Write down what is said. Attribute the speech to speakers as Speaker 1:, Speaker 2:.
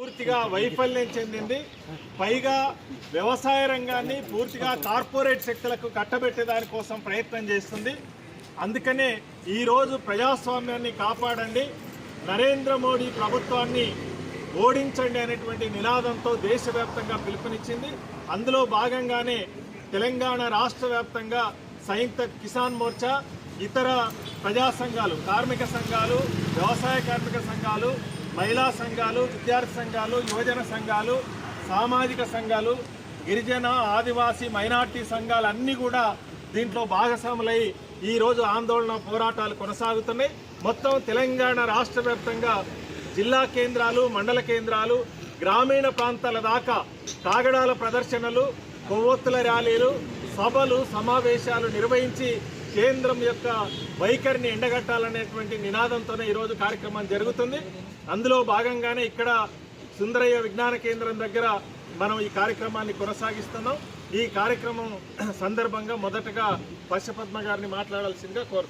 Speaker 1: పూర్తిగా వైఫల్యం చెందింది. పైగా వ్యవసాయ రంగాన్ని పూర్తిగా కార్పొరేట్ శక్తులకు కట్టబెట్టే దానికోసం ప్రయత్నం చేస్తుంది. అందుకనే ఈరోజు ప్రజాస్వామ్యాన్ని కాపాడండి. నరేంద్ర మోడీ ప్రభుత్వాన్ని ఓడించండి అనేటువంటి నినాదంతో దేశవ్యాప్తంగా పిలుపునిచ్చింది. అందులో భాగంగానే తెలంగాణ రాష్ట్ర వ్యాప్తంగా సంయుక్త కిసాన్ మోర్చా ఇతర ప్రజా సంఘాలు కార్మిక సంఘాలు వ్యవసాయ కార్మిక సంఘాలు మహిళా సంఘాలు విద్యార్థి సంఘాలు యువజన సంఘాలు సామాజిక సంఘాలు గిరిజన ఆదివాసీ మైనార్టీ సంఘాలు అన్నీ కూడా దీంట్లో భాగస్వాములై ఈరోజు ఆందోళన పోరాటాలు కొనసాగుతున్నాయి. మొత్తం తెలంగాణ రాష్ట్ర వ్యాప్తంగా జిల్లా కేంద్రాలు మండల కేంద్రాలు గ్రామీణ ప్రాంతాల దాకా కాగడాల ప్రదర్శనలు కొవ్వొత్తుల ర్యాలీలు సభలు సమావేశాలు నిర్వహించి కేంద్రం యొక్క వైఖరిని ఎండగట్టాలనేటువంటి నినాదంతోనే ఈరోజు కార్యక్రమం జరుగుతుంది. అందులో భాగంగానే ఇక్కడ సుందరయ్య విజ్ఞాన కేంద్రం దగ్గర మనం ఈ కార్యక్రమాన్ని కొనసాగిస్తున్నాం. ఈ కార్యక్రమం సందర్భంగా మొదటగా పశ్చపద్మ గారిని మాట్లాడాల్సిందిగా కోరు